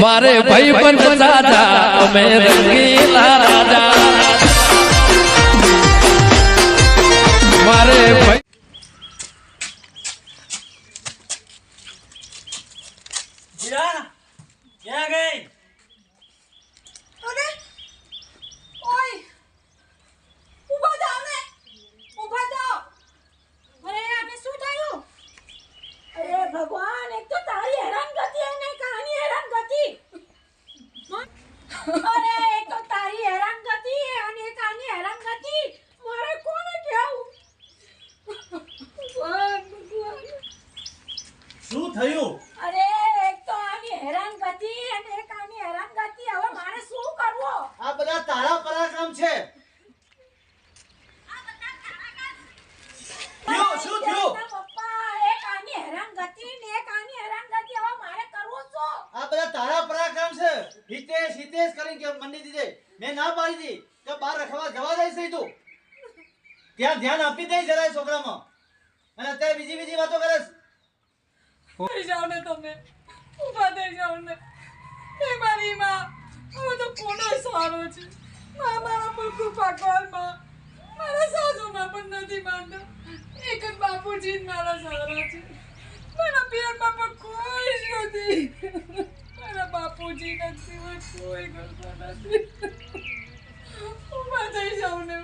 मारे भाई बन राजा मैं रंगीला राजा मारे भाई क्या गई અરે એ તો તારી હેરાનગતિ અને એક આની હેરાનગતિ મારે કોને કહેવું? શું થયું? અરે એક તો આની હેરાનગતિ અને એક આની હેરાનગતિ હવે મારે શું કરવું? આ બધા તારા પરાક્રમ છે. શું થયું? પપ્પા એક આની હેરાનગતિ ને એક આની હેરાનગતિ હવે મારે કરવું શું? આ બધા તારા પરાક્રમ હિતેશ હિતેશ કરીને કે મંડી દીધે. મેં ના પાડી હતી. કે બહાર રખવા જવા દઈશ નહીં તું. ત્યાં આપી દે જરાય છોકરામાં. અને અત્યારે બીજી બીજી વાતો કરે. થઈ જાઓ ને તમે. ઊભા થઈ જાવ ને. એ મારી માં. હવે તો કોનો સારો છે? મા મારા કૃપા કરમાં. મારા સાસુમાં પણ નથી માનતા. એક જ બાપુજી મારા સારા છે. acțiuni cu egoismul Umata și au ne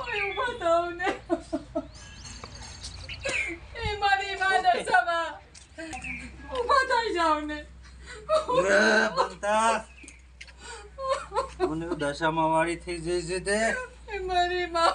Oi, umata au ne E mari mana sama Umata și au ne ওরে বান্তা মনে দশা মামারি থেকে যেতে মারি মা